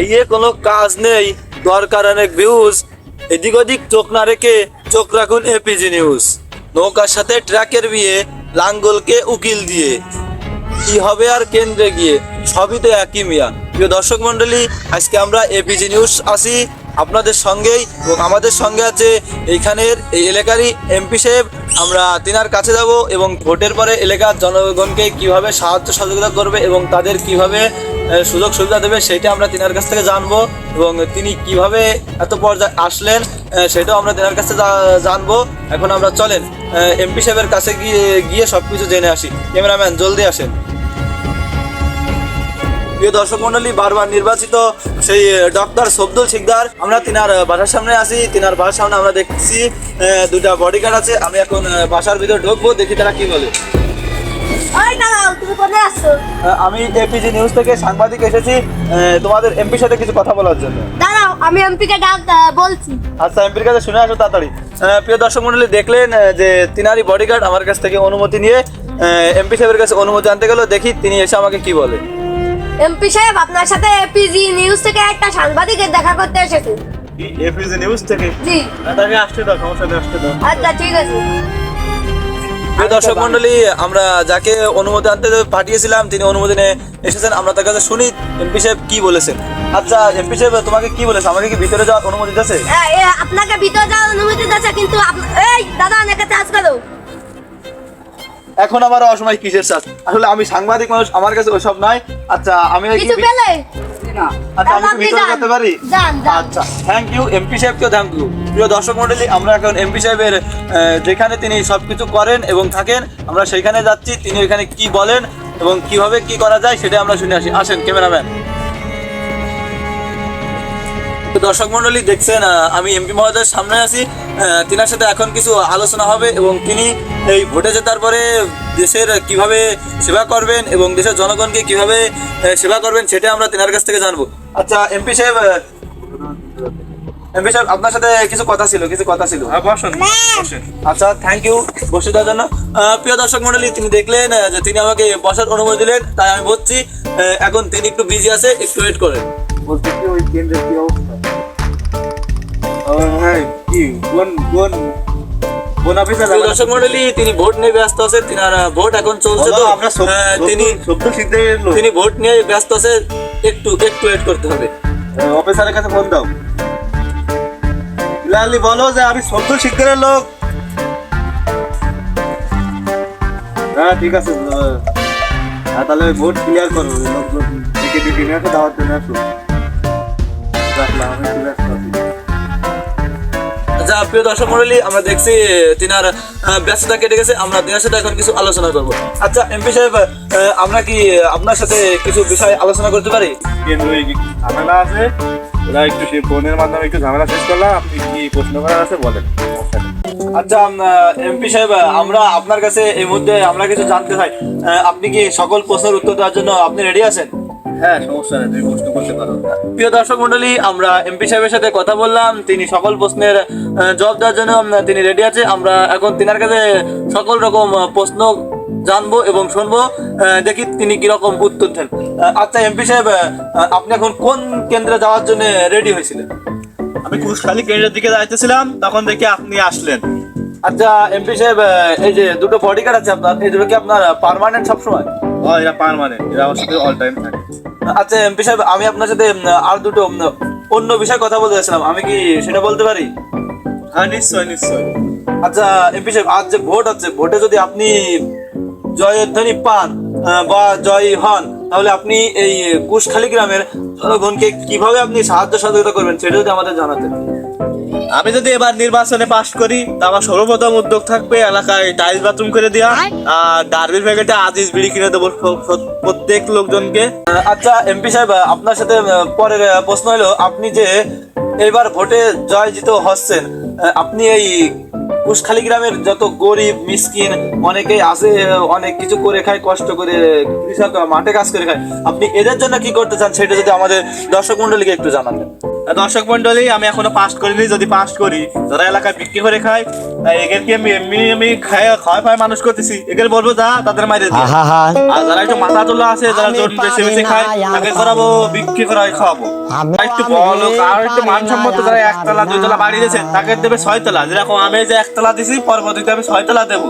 খাইয়ে কোনো কাজ নেই, দরকার অনেক ভিউজ এদিক ওদিক চোখ না রেখে চোখ রাখুন এপিজি নিউজ নৌকার সাথে ট্রাকের বিয়ে, লাঙ্গলকে উকিল দিয়ে। কি হবে আর কেন্দ্রে গিয়ে? সবই তো একই মিয়া প্রিয় দর্শক মন্ডলী আজকে আমরা এপিজি নিউজ আসি আপনাদের সঙ্গেই এবং আমাদের সঙ্গে আছে এইখানের এই এলাকারই এমপি সাহেব। আমরা তিনার কাছে যাব এবং ভোটের পরে এলাকার জনগণকে কীভাবে সাহায্য সহযোগিতা করবে এবং তাদের কীভাবে সুযোগ সুবিধা দেবে সেটা আমরা তিনার কাছ থেকে জানব এবং তিনি কীভাবে এত পর্যায়ে আসলেন সেটাও আমরা তিনার কাছে জানব। এখন আমরা চলেন এমপি সাহেবের কাছে গিয়ে গিয়ে সবকিছু জেনে আসি। ক্যামেরাম্যান, জলদি আসেন। প্রিয় দর্শক মন্ডলী বারবার নির্বাচিত সেই ডক্টর সবদুল শিকদার। আমরা তিনার বাসার সামনে আসি তিনার বাসার সামনে আমরা দেখছি দুটা বডিগার্ড আছে। আমি এখন বাসার ভিতরে ঢুকবো, দেখি তারা কি বলে। কোথায় আসছো আমি এপিজি নিউজ থেকে সাংবাদিক এসেছি তোমাদের এমপির সাথে কিছু কথা বলার জন্য। দাঁড়াও আমি এমপি কে ডাক বলছি। আচ্ছা এমপির কাছে শুনে আসো তাড়াতাড়ি। প্রিয় দর্শক মন্ডলী দেখলেন যে তিনারই বডিগার্ড আমার কাছ থেকে অনুমতি নিয়ে এমপি সাহেবের কাছে অনুমতি আনতে গেল দেখি তিনি এসে আমাকে কি বলে। এমপি সাহেব আপনার সাথে এপিজি নিউজ থেকে একটা সাংবাদিকের দেখা করতে এসেছে। এপিজি নিউজ থেকে? জি। তাকে আসতে দাও সমস্যা নেই আসতে দাও। আচ্ছা ঠিক আছে। দর্শক মন্ডলী আমরা যাকে অনুমতি আনতে পাঠিয়েছিলাম তিনি অনুমতি নিয়ে এসেছেন। আমরা তার কাছে শুনি এমপি সাহেব কি বলেছেন? আচ্ছা এমপি সাহেব তোমাকে কি বলেছে? আমাকে কি ভিতরে যাওয়ার অনুমতি দিয়েছে হ্যাঁ, আপনাকে ভিতরে যাওয়ার অনুমতি দিচ্ছে কিন্তু এই দাদা অনেকে চাষ করো। এখন আবার অসময় কিসের চাষ আসলে আমি সাংবাদিক মানুষ আমার কাছে ওইসব নাই। আচ্ছা আমি কি কিছু পেলে? আচ্ছা আমি ভিতরে যেতে পারি। আচ্ছা থ্যাংক ইউ এমপি সাহেবকে থ্যাংক ইউ প্রিয় দর্শক মন্ডলী, আমরা এখন এমপি সাহেবের যেখানে তিনি সবকিছু করেন এবং থাকেন, আমরা সেখানে যাচ্ছি, তিনি এখানে কি বলেন এবং কীভাবে কি করা যায় সেটা আমরা শুনে আসি। আসেন, ক্যামেরাম্যান। দর্শক মন্ডলী, দেখছেন আমি এমপি মহোদয়ের সামনে আছি তিনার সাথে এখন কিছু আলোচনা হবে এবং তিনি এই ভোটে জেতার পরে দেশের কীভাবে সেবা করবেন এবং দেশের জনগণকে কীভাবে সেবা করবেন সেটা আমরা তিনার কাছ থেকে জানব। আচ্ছা এমপি সাহেব সাহেব আপনার সাথে কিছু কথা ছিল কিছু কথা ছিল। বসুন বসুন। আচ্ছা থ্যাংক ইউ বসে দেওয়ার জন্য। প্রিয় দর্শক মন্ডলী তিনি দেখলেন যে তিনি আমাকে বসার অনুমতি দিলেন তাই আমি বলছি এখন তিনি একটু বিজি আছে একটু ওয়েট করেন। বলতে কি ওই কেন্দ্রের কি অবস্থা? হ্যাঁ কি কোন কোন কোন অফিসে প্রিয় দর্শক মন্ডলী তিনি ভোট নিয়ে ব্যস্ত আছে তিনার ভোট এখন চলছে তো। তিনি ভোট নিয়ে ব্যস্ত আছে একটু একটু ওয়েট করতে হবে। অফিসারের কাছে ফোন দাও। লালি বলো যে আমি সত্য সিদ্ধের লোক। হ্যাঁ ঠিক আছে হ্যাঁ তাহলে ভোট ক্লিয়ার করো দাওয়াত জন্য আসো। রাখলাম আমি একটু ব্যস্ত আছি আচ্ছা প্রিয় দর্শক মন্ডলী আমরা দেখছি তিনার ব্যস্ততা কেটে গেছে আমরা তিনার সাথে এখন কিছু আলোচনা করব। আচ্ছা এমপি সাহেব আমরা কি আপনার সাথে কিছু বিষয় আলোচনা করতে পারি? আছে? ওরা একটু সে ফোনের মাধ্যমে একটু ঝামেলা শেষ করলাম। আপনি কি প্রশ্ন করার আছে বলেন। আচ্ছা এমপি সাহেব আমরা আপনার কাছে এই মুহূর্তে আমরা কিছু জানতে চাই। আপনি কি সকল প্রশ্নের উত্তর দেওয়ার জন্য আপনি রেডি আছেন? হ্যাঁ সমস্যা নেই তুমি প্রশ্ন করতে পারো। প্রিয় দর্শক মন্ডলী আমরা এমপি সাহেবের সাথে কথা বললাম তিনি সকল প্রশ্নের জবাব দেওয়ার জন্য তিনি রেডি আছে। আমরা এখন তিনার কাছে সকল রকম প্রশ্ন জানব এবং শুনব দেখি তিনি কীরকম উত্তর দেন। আচ্ছা এমপি সাহেব আপনি এখন কোন কেন্দ্রে যাওয়ার জন্য রেডি হয়েছিলেন? আমি কুশখালী কেন্দ্রের দিকে যাইতেছিলাম তখন দেখি আপনি আসলেন। আচ্ছা এমপি সাহেব এই যে দুটো বডিগার্ড আছে আপনার এই দুটো কি আপনার পার্মানেন্ট সবসময়? ও এরা পারমানেন্ট এরা আমার সাথে অল টাইম থাকে। আচ্ছা এমপি সাহেব আমি আপনার সাথে আর দুটো অন্য বিষয়ে কথা বলতে চাইছিলাম আমি কি সেটা বলতে পারি? হ্যাঁ নিশ্চয় নিশ্চয়। আচ্ছা এমপি সাহেব আজ যে ভোট আছে ভোটে যদি আপনি জয়ধ্বনি পান বা জয় হন, তাহলে আপনি এই কুশখালী গ্রামের জনগণকে কীভাবে আপনি সাহায্য সহযোগিতা করবেন সেটা যদি আমাদের জানাতেন আমি যদি এবার নির্বাচনে পাশ করি তা আমার সর্বপ্রথম উদ্যোগ থাকবে এলাকায় টাইলস বাথরুম করে দেওয়া আর ডার্বির প্যাকেটে আজিজ বিড়ি কিনে দেবো প্রত্যেক লোকজনকে। আচ্ছা এমপি সাহেব আপনার সাথে পরের প্রশ্ন হলো আপনি যে এবার ভোটে জয় জয়জিত হচ্ছেন আপনি এই কুশখালী গ্রামের যত গরিব মিসকিন অনেকেই আছে অনেক কিছু করে খায় কষ্ট করে কৃষক মাঠে কাজ করে খায় আপনি এদের জন্য কি করতে চান সেটা যদি আমাদের দর্শক মন্ডলীকে একটু জানাবেন দর্শক মন্ডলী আমি এখনও পাস করিনি। যদি পাস করি যারা এলাকায় বিক্রি করে খায় তাই এদেরকে আমি এমনি আমি খায় খাওয়া খাওয়া মানুষ করতেছি। এদের বলব যা তাদের মাইরে আর যারা একটু মাথা তোলা আছে যারা জোর বেশি বেশি খায় তাকে করাবো বিক্রি করা খাওয়াবো। একটু বড় লোক আর একটু মানসম্মত যারা একতলা দুইতলা বাড়ি দিয়েছে তাকে দেবে ছয়তলা। যেরকম আমি যে একতলা দিছি পরবর্তীতে আমি ছয়তলা দেবো।